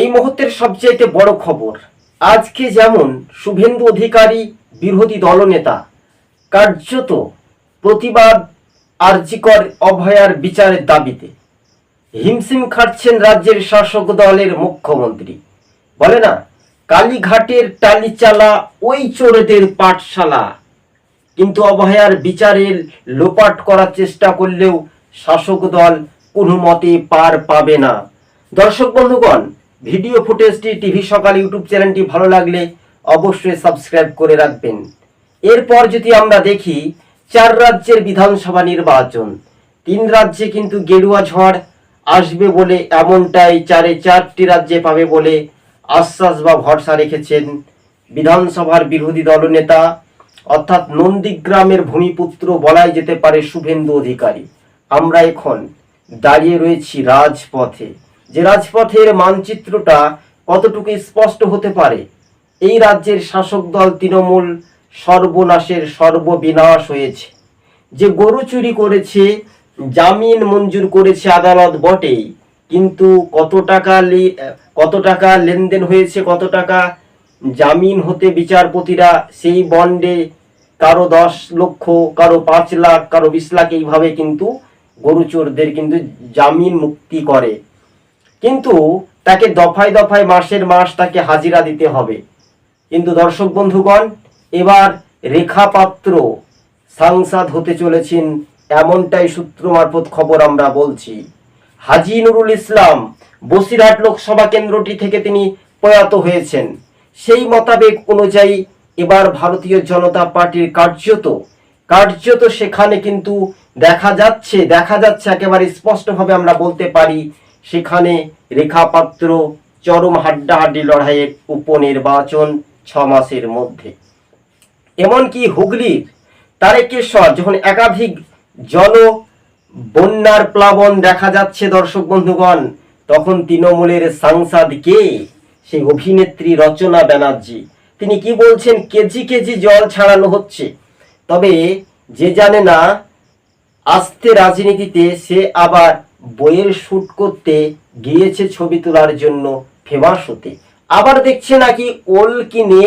এই মুহূর্তের সবচাইতে বড় খবর। আজকে যেমন শুভেন্দু অধিকারী বিরোধী দলনেতা কার্যত প্রতিবাদ আর্জিকর অভয়ার বিচারের দাবিতে হিমশিম খাটছেন রাজ্যের শাসক দলের মুখ্যমন্ত্রী। বলে না, কালীঘাটের টালিচালা ওই চোরদের পাঠশালা। কিন্তু অভয়ার বিচারের লোপাট করার চেষ্টা করলেও শাসক দল কোনো মতে পার পাবে না। দর্শক বন্ধুগণ ভিডিও ফুটেজটি টিভি সকাল ইউটিউব চ্যানেলটি ভালো লাগলে অবশ্যই সাবস্ক্রাইব করে রাখবেন। এরপর যদি আমরা দেখি, চার রাজ্যের বিধানসভা নির্বাচন। তিন রাজ্যে কিন্তু গেরুয়া ঝড় আসবে বলে এমনটাই চারে চারটি রাজ্যে পাবে বলে আশ্বাস বা ভরসা রেখেছেন বিধানসভার বিরোধী দলনেতা অর্থাৎ নন্দীগ্রামের ভূমিপুত্র বলাই যেতে পারে শুভেন্দু অধিকারী। আমরা এখন দাঁড়িয়ে রয়েছি রাজপথে। যে রাজপথের মানচিত্রটা কতটুকু স্পষ্ট হতে পারে? এই রাজ্যের শাসক দল তৃণমূল সর্বনাশের সর্ববিনাশ হয়েছে। যে গরু চুরি করেছে, জামিন মঞ্জুর করেছে আদালত বটেই, কিন্তু কত টাকা কত টাকা লেনদেন হয়েছে, কত টাকা জামিন হতে বিচারপতিরা সেই বন্ডে কারও দশ লক্ষ, কারও পাঁচ লাখ, কারও বিশ লাখ এইভাবে কিন্তু গরু চোরদের কিন্তু জামিন মুক্তি করে। কিন্তু তাকে দফায় দফায় মাসের মাস তাকে হাজিরা দিতে হবে। কিন্তু দর্শক বন্ধুগণ, এবার রেখা পাত্র সাংসদ হতে চলেছেন এমনটাই সূত্র মারফত খবর আমরা বলছি। হাজি নুরুল ইসলাম বসিরহাট লোকসভা কেন্দ্রটি থেকে তিনি প্রয়াত হয়েছেন। সেই মোতাবেক অনুযায়ী এবার ভারতীয় জনতা পার্টির কার্যত কার্যত সেখানে কিন্তু দেখা যাচ্ছে দেখা যাচ্ছে একেবারে স্পষ্টভাবে আমরা বলতে পারি সেখানে রেখা পাত্র চরম হাড্ডাহাড্ডি লড়াইয়ের উপনির্বাচন ছ মাসের মধ্যে। এমনকি হুগলির তারেকেশ্বর, যখন একাধিক জল বন্যার প্লাবন দেখা যাচ্ছে দর্শক বন্ধুগণ, তখন তৃণমূলের সাংসদ কে? সেই অভিনেত্রী রচনা ব্যানার্জি। তিনি কি বলছেন? কেজি কেজি জল ছাড়ানো হচ্ছে। তবে যে জানে না, আস্তে রাজনীতিতে সে আবার বইয়ের শ্যুট করতে গিয়েছে ছবি তোলার জন্য ফেমাস হতে। আবার দেখছে নাকি ওল কিনে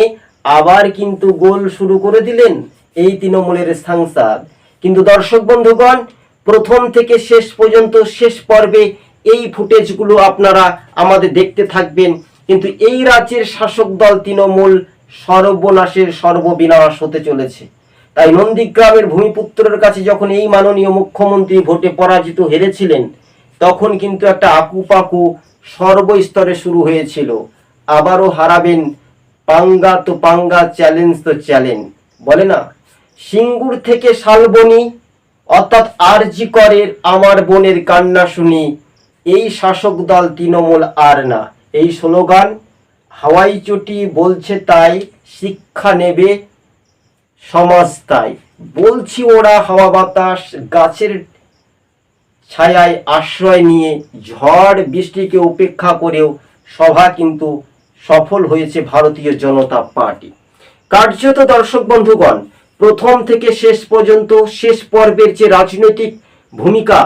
আবার কিন্তু গোল শুরু করে দিলেন এই তৃণমূলের সাংসদ। কিন্তু দর্শক বন্ধুগণ, প্রথম থেকে শেষ পর্যন্ত শেষ পর্বে এই ফুটেজগুলো আপনারা আমাদের দেখতে থাকবেন। কিন্তু এই রাজ্যের শাসক দল তৃণমূল সর্বনাশের সর্ববিনাশ হতে চলেছে। তাই নন্দীগ্রামের ভূমিপুত্রের কাছে যখন এই মাননীয় মুখ্যমন্ত্রী ভোটে পরাজিত হেরেছিলেন তখন কিন্তু একটা আকুপাকু সর্বস্তরে শুরু হয়েছিল। আবারও হারাবেন পাঙ্গা তো পাঙ্গা, চ্যালেঞ্জ তো চ্যালেঞ্জ। বলে না, সিঙ্গুর থেকে শালবনি, অর্থাৎ আরজি করের আমার বোনের কান্না শুনি, এই শাসক দল তৃণমূল আর না। এই স্লোগান, হাওয়াই চটি বলছে তাই, শিক্ষা নেবে সমাজ তাই। বলছি ওরা হাওয়া বাতাস, গাছের ছায়ায় আশ্রয় নিয়ে ঝড় বৃষ্টিকে উপেক্ষা করেও সভা কিন্তু সফল হয়েছে ভারতীয় জনতা পার্টি। কার্যত দর্শক বন্ধুগণ, প্রথম থেকে শেষ পর্যন্ত শেষ পর্বের যে রাজনৈতিক ভূমিকা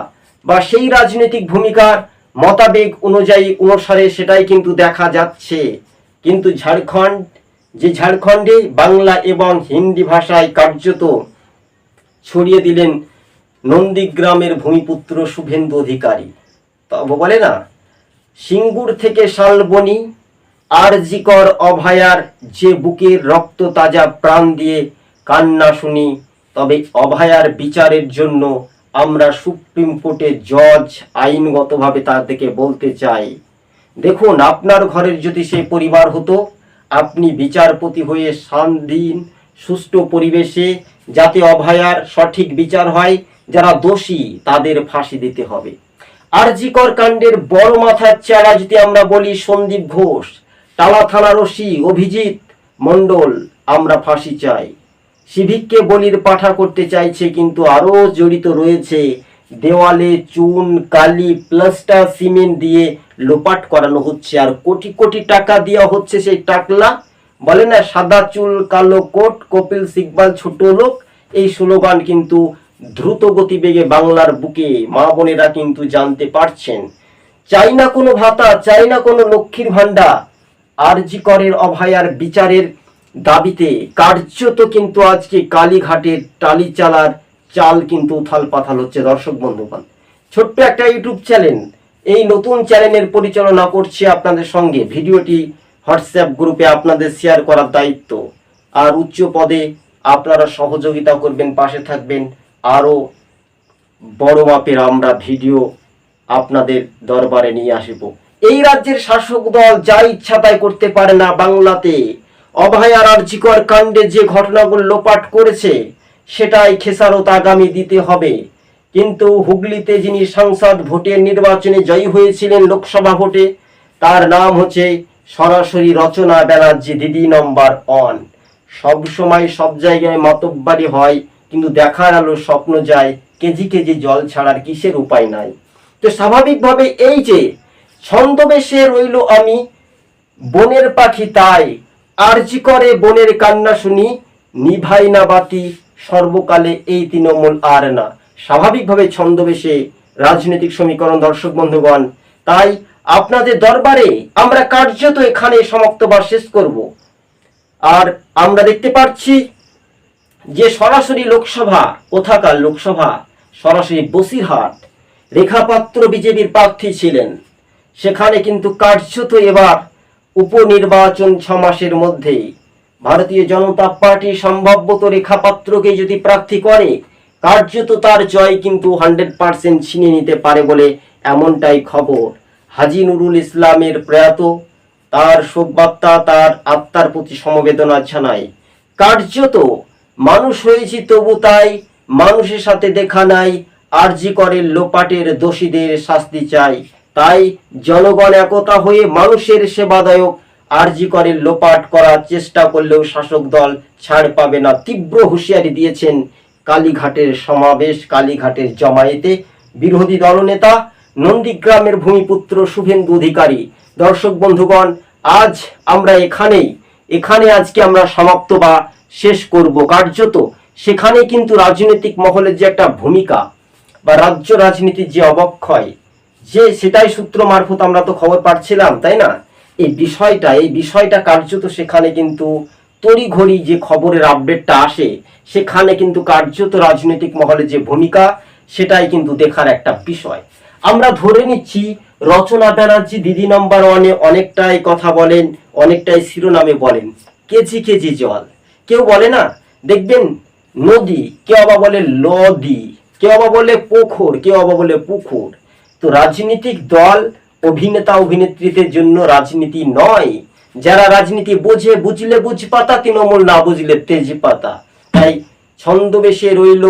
বা সেই রাজনৈতিক ভূমিকার মতাবেগ অনুযায়ী অনুসারে সেটাই কিন্তু দেখা যাচ্ছে। কিন্তু ঝাড়খণ্ড, যে ঝাড়খণ্ডে বাংলা এবং হিন্দি ভাষায় কার্যত ছড়িয়ে দিলেন নন্দীগ্রামের ভূমিপুত্র শুভেন্দু অধিকারী। বলে না, সিঙ্গুর থেকে শালবনি আর জিকর অভয়ার যে বুকের রক্ত তাজা প্রাণ দিয়ে কান্না শুনি, তবে অভয়ার বিচারের জন্য আমরা সুপ্রিম কোর্টে জজ আইনগতভাবে তাদেরকে বলতে চাই। দেখুন, আপনার ঘরের যদি সে পরিবার হতো, আপনি বিচারপতি হয়ে শান্তিন সুষ্ঠু পরিবেশে যাতে অভয়ার সঠিক বিচার হয় যারা দোষী, তাদের ফাঁসি দিতে হবে। আরজিকর কাণ্ডের বড় মাথার চেলা যদি আমরা বলি সন্দীপ ঘোষ, টালা থানার ওসি অভিজিৎ মণ্ডল, আমরা ফাঁসি চাই। সিভিককে বলির পাঠা করতে চাইছে কিন্তু আরও জড়িত রয়েছে দেওয়ালে চুন, কালি, প্লাস্টার, সিমেন্ট দিয়ে লোপাট করানো হচ্ছে আর কোটি কোটি টাকা দেওয়া হচ্ছে সেই টাকলা। বলে না, সাদা চুল, কালো কোট, কপিল সিকবাল ছোট লোক, এই স্লোগান কিন্তু দ্রুত গতিবেগে বাংলার বুকে মা বোনেরা কিন্তু জানতে পারছেন, চাই না কোনো ভাতা, চাই না কোনো লক্ষ্মীর ভাণ্ডার। আরজি করের অভয়ার বিচারের দাবিতে কার্যত কিন্তু আজকে কালীঘাটের টালি চালার চাল কিন্তু উথাল পাথাল হচ্ছে দর্শক বন্ধুগণ। ছোট্ট একটা ইউটিউব চ্যানেল, এই নতুন চ্যানেলের পরিচালনা করছি আপনাদের সঙ্গে। ভিডিওটি হোয়াটসঅ্যাপ গ্রুপে আপনাদের শেয়ার করার দায়িত্ব। আর উচ্চ পদে আপনারা সহযোগিতা করবেন, পাশে থাকবেন আরও বড় মাপের আমরা ভিডিও আপনাদের দরবারে নিয়ে আসব। এই রাজ্যের শাসক দল যা ইচ্ছা তাই করতে পারে না বাংলাতে। অভয়ার আর্জিকর কাণ্ডে যে ঘটনাগুলো লোপাট করেছে, সেটাই খেসারত আগামী দিতে হবে। কিন্তু হুগলিতে যিনি সাংসদ ভোটের নির্বাচনে জয়ী হয়েছিলেন লোকসভা ভোটে, তার নাম হচ্ছে সরাসরি রচনা ব্যানার্জি দিদি নম্বর অন সব সময় সব জায়গায় মাতব্বারি হয় কিন্তু দেখার আলো স্বপ্ন যায়, কেজি কেজি জল ছাড়ার কিসের উপায় নাই। তো স্বাভাবিকভাবে এই যে ছন্দবেশে রইল আমি, বনের পাখি তাই, আরজি করে বনের কান্না শুনি, নিভাই না বাতি, সর্বকালে এই তৃণমূল আর না। স্বাভাবিকভাবে ছন্দবেশে রাজনৈতিক সমীকরণ, দর্শক বন্ধুগণ, তাই আপনাদের দরবারে আমরা কার্যত এখানে সমাপ্ত বা শেষ করব। আর আমরা দেখতে পাচ্ছি যে সরাসরি লোকসভা কোথাকার লোকসভা, সরাসরি বসিরহাট, রেখাপাত্র বিজেপির প্রার্থী ছিলেন। সেখানে কিন্তু কার্যত এবার উপনির্বাচন ছ মাসের মধ্যেই। ভারতীয় জনতা পার্টি সম্ভাব্যত রেখাপাত্রকে যদি প্রার্থী করে, কার্যত তার জয় কিন্তু হান্ড্রেড পার্সেন্ট ছিনে নিতে পারে বলে এমনটাই খবর। হাজি নুরুল ইসলামের প্রয়াত, তার শোকবার্তা, তার আত্মার প্রতি সমবেদনা জানাই। কার্যত মানুষ হয়েছি তবু তাই মানুষের সাথে দেখা নাই, আরজি করে লোপাটের দোষীদের শাস্তি চাই। তাই জনগণ একতা হয়ে মানুষের সেবাদায়ক আরজি করে লোপাট করার চেষ্টা করলেও শাসক দল ছাড় পাবে না। তীব্র হুঁশিয়ারি দিয়েছেন কালীঘাটের সমাবেশ, কালীঘাটের জমায়েতে বিরোধী দলনেতা, নন্দীগ্রামের ভূমিপুত্র শুভেন্দু অধিকারী। দর্শক বন্ধুগণ, আজ আমরা এখানেই। এখানে আজকে আমরা সমাপ্ত বা শেষ করব। কার্যত সেখানে কিন্তু রাজনৈতিক মহলের যে একটা ভূমিকা বা রাজ্য রাজনীতির যে অবক্ষয়, যে সেটাই সূত্র মারফত আমরা তো খবর পাচ্ছিলাম, তাই না? এই বিষয়টা এই বিষয়টা কার্যত সেখানে কিন্তু তড়িঘড়ি যে খবরের আপডেটটা আসে, সেখানে কিন্তু কার্যত রাজনৈতিক মহলের যে ভূমিকা, সেটাই কিন্তু দেখার একটা বিষয়। আমরা ধরে নিচ্ছি, রচনা ব্যানার্জি দিদি নম্বর ওয়ানে অনেকটাই কথা বলেন, অনেকটাই শিরোনামে বলেন। কেজি কেজি জল। কেউ বলে না? দেখবেন নদী, কেউ আবার বলে লদি, কেউ আবার বলে পোখর কেউ আবার বলে পুকুর। তো রাজনৈতিক দল অভিনেতা, অভিনেত্রীদের জন্য রাজনীতি নয়। যারা রাজনীতি বোঝে, বুঝলে বুঝ পাতা তৃণমূল না বুঝলে তেজ পাতা তাই ছন্দবেশে রইল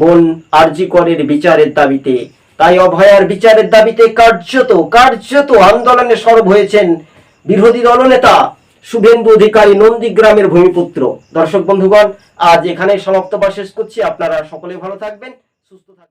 বোন আরজি করের বিচারের দাবিতে। তাই অভয়ার বিচারের দাবিতে কার্যত কার্যত আন্দোলনে সরব হয়েছেন বিরোধী দলনেতা শুভেন্দু অধিকারী নন্দীগ্রামের ভূমিপুত্র। দর্শক বন্ধুগণ, আজ এখানে সমাপ্ত বা শেষ করছি। আপনারা সকলে ভালো থাকবেন, সুস্থ থাকবেন।